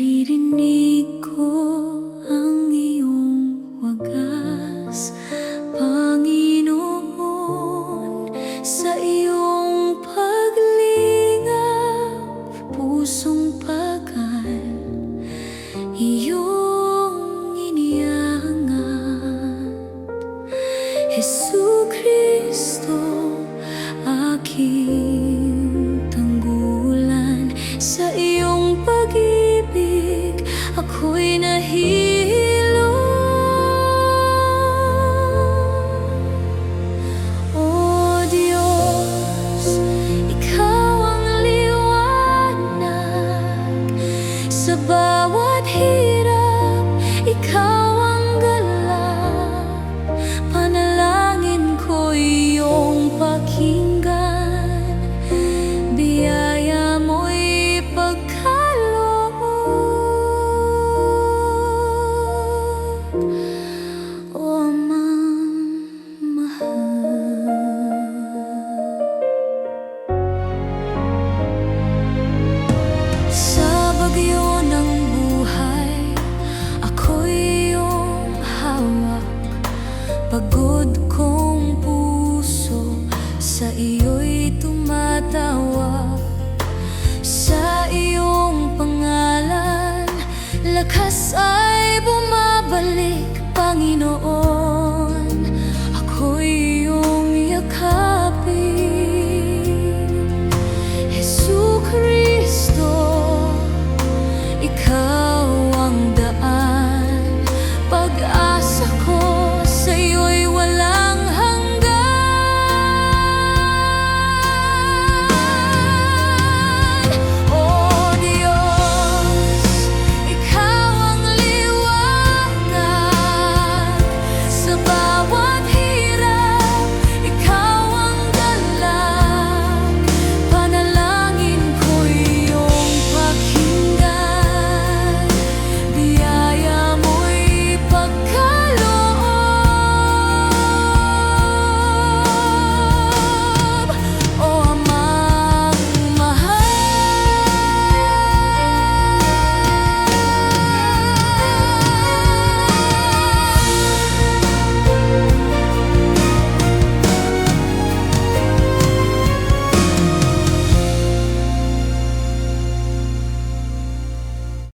Naririnig ko ang iyong wagas. Panginoon sa iyong paglingap Pusong pagal iyong iniangat. Jesu Cristo aking tanggulan sa iyong pag ako'y nahihilo. Sa bagyo ng buhay, ako'y iyong hawak. Pagod kong puso, sa iyo'y tumatawa. Sa iyong pangalan, lakas ay